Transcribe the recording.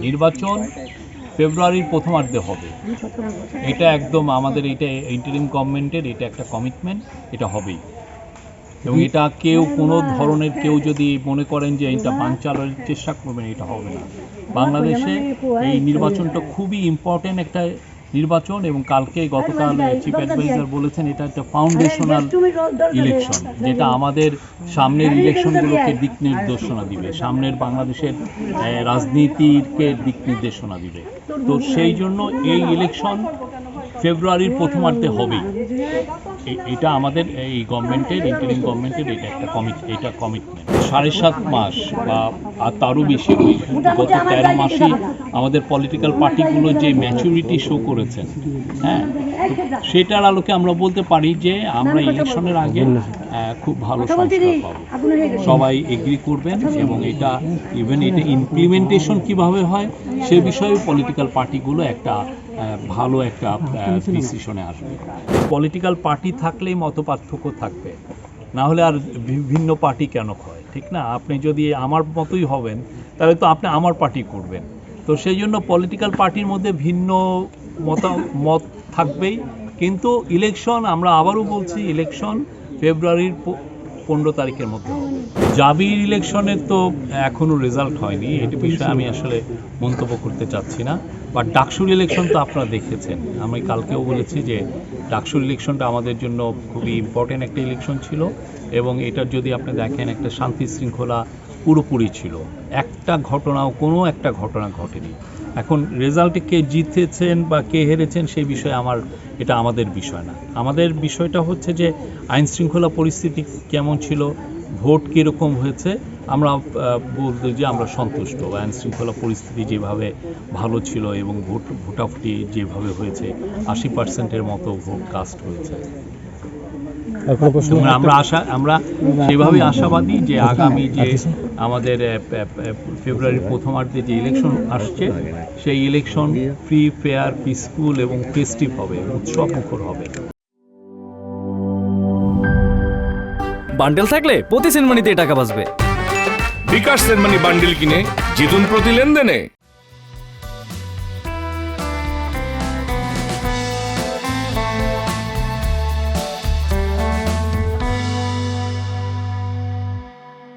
নির্বাচন ফেব্রুয়ারির প্রথমার্ধে হবে। এটা একদম আমাদের এটা ইন্টারিম গভর্নমেন্টের এটা একটা কমিটমেন্ট এটা হবেই। এবং এটা কেউ কোনো ধরনের কেউ যদি মনে করেন যে এটা বানচালের চেষ্টা করবেন, এটা হবে না। বাংলাদেশে এই নির্বাচনটা খুবই ইম্পর্টেন্ট একটা নির্বাচন এবং কালকে গতকাল চিফ অ্যাডভাইজার বলেছেন এটা একটা ফাউন্ডেশনাল ইলেকশন যেটা আমাদের সামনের ইলেকশনগুলোকে দিক নির্দেশনা দিবে। সামনের বাংলাদেশের রাজনীতিকে দিক নির্দেশনা দিবে। তো সেই জন্য এই ইলেকশন ফেব্রুয়ারির প্রথমার্ধে হবেই। এটা আমাদের এই গভর্নমেন্টের ইন্টারিম গভর্নমেন্টের এটা একটা কমিট এটা কমিটমেন্ট সাড়ে সাত মাস বা, আর তারও বেশি গত তেরো মাসে আমাদের পলিটিক্যাল পার্টিগুলো যে ম্যাচুরিটি শো করেছেন হ্যাঁ? সেটার আলোকে আমরা বলতে পারি যে, আমরা ইলেকশনের আগে খুব ভালো পাবো। সবাই এগ্রি করবেন এবং এটা ইভেন এটা ইমপ্লিমেন্টেশন কীভাবে হয়, সে বিষয়ে পলিটিক্যাল পার্টিগুলো একটা ভালো একটা ডিসিশনে আসবে। পলিটিক্যাল পার্টি থাকলেই মত পার্থক্য থাকবে। না হলে আর বিভিন্ন পার্টি কেন হয়? ঠিক না? আপনি যদি আমার মতোই হবেন তাহলে তো আপনি আমার পার্টি করবেন। তো সেই জন্য পলিটিক্যাল পার্টির মধ্যে ভিন্ন মত মত থাকবেই। কিন্তু ইলেকশন আমরা আবারও বলছি ইলেকশন ফেব্রুয়ারির পনেরো তারিখের মধ্যে জাবির ইলেকশনের তো এখনও রেজাল্ট হয়নি, এটি বিষয়ে আমি আসলে মন্তব্য করতে চাচ্ছি না। বা ডাকসুর ইলেকশন তো আপনারা দেখেছেন। আমি কালকেও বলেছি যে ডাকসুর ইলেকশনটা আমাদের জন্য খুবই ইম্পর্টেন্ট একটা ইলেকশন ছিল এবং এটার যদি আপনি দেখেন একটা শান্তি শৃঙ্খলা পুরোপুরি ছিল। একটা ঘটনাও, কোনো একটা ঘটনা ঘটেনি। এখন রেজাল্টে কে জিতেছেন বা কে হেরেছেন সেই বিষয়ে আমার, এটা আমাদের বিষয় না। আমাদের বিষয়টা হচ্ছে যে আইন শৃঙ্খলা পরিস্থিতি কেমন ছিল, ভোট কীরকম হয়েছে, আমরা বলতে যে আমরা সন্তুষ্ট। আইন শৃঙ্খলা পরিস্থিতি যেভাবে ভালো ছিল এবং ভোট, ভোটাভুটি যেভাবে হয়েছে, আশি পার্সেন্টের মতো ভোট কাস্ট হয়েছে। আমরা আশা আমরা সেভাবেই আশাবাদী যে আগামী যে আমাদের ফেব্রুয়ারির প্রথমার্ধে যে ইলেকশন আসছে সেই ইলেকশন ফ্রি ফেয়ার পিসফুল এবং ফেস্টিভ হবে উৎসব মুখর হবে। বান্ডেল থাকলে প্রতি সেনমানিতে টাকা বাঁচবে। বিকাশ সেনমানি বান্ডিল কিনে জিতুন প্রতি লেনদেনে।